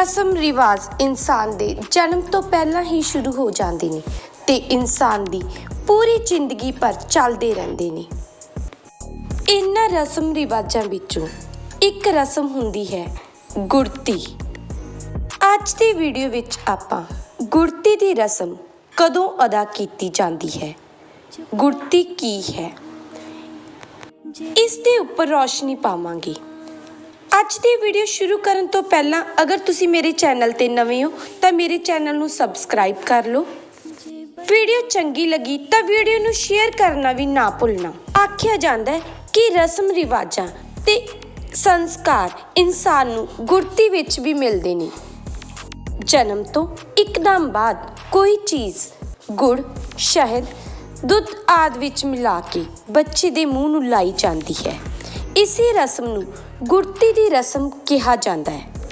ਰਸਮ ਰਿਵਾਜ ਇਨਸਾਨ ਦੇ ਜਨਮ ਤੋਂ ਪਹਿਲਾਂ ਹੀ ਸ਼ੁਰੂ ਹੋ ਜਾਂਦੇ ਨੇ ਤੇ ਇਨਸਾਨ ਦੀ ਪੂਰੀ ਜ਼ਿੰਦਗੀ ਭਰ ਚੱਲਦੇ ਰਹਿੰਦੇ ਨੇ। ਇਹਨਾਂ ਰਸਮ ਰਿਵਾਜਾਂ ਵਿੱਚੋਂ ਇੱਕ ਰਸਮ ਹੁੰਦੀ ਹੈ ਗੁੜਤੀ ਅੱਜ ਦੀ ਵੀਡੀਓ ਵਿੱਚ ਆਪਾਂ ਗੁੜਤੀ ਦੀ ਰਸਮ ਕਦੋਂ ਅਦਾ ਕੀਤੀ ਜਾਂਦੀ ਹੈ? ਗੁੜਤੀ ਕੀ ਹੈ? ਇਸ ਦੇ ਉੱਪਰ ਰੌਸ਼ਨੀ ਪਾਵਾਂਗੇ। ਅੱਜ ਦੀ ਵੀਡੀਓ ਸ਼ੁਰੂ ਕਰਨ ਤੋਂ ਪਹਿਲਾਂ ਅਗਰ ਤੁਸੀਂ ਮੇਰੇ ਚੈਨਲ ਤੇ ਨਵੇਂ ਹੋ, ਤਾਂ ਮੇਰੇ ਚੈਨਲ ਨੂੰ ਸਬਸਕ੍ਰਾਈਬ ਕਰ ਲਓ। ਵੀਡੀਓ ਚੰਗੀ ਲੱਗੀ ਤਾਂ ਵੀਡੀਓ ਨੂੰ ਸ਼ੇਅਰ ਕਰਨਾ ਵੀ ਨਾ ਭੁੱਲਣਾ। ਆਖਿਆ ਜਾਂਦਾ ਹੈ ਕਿ ਰਸਮ ਰਿਵਾਜਾਂ ਤੇ ਸੰਸਕਾਰ ਇਨਸਾਨ ਨੂੰ ਗੁਰਤੀ ਵਿੱਚ ਵੀ ਮਿਲਦੇ ਨੇ। ਜਨਮ ਤੋਂ ਇੱਕਦਮ ਬਾਅਦ ਕੋਈ ਚੀਜ਼, ਗੁੜ, ਸ਼ਹਿਦ, ਦੁੱਧ ਆਦਿ ਵਿੱਚ ਮਿਲਾ ਕੇ ਬੱਚੇ ਦੇ ਮੂੰਹ ਨੂੰ ਲਾਈ ਜਾਂਦੀ ਹੈ। ਇਸੇ ਰਸਮ ਨੂੰ ਗੁੜਤੀ ਦੀ ਰਸਮ ਕਿਹਾ ਜਾਂਦਾ ਹੈ।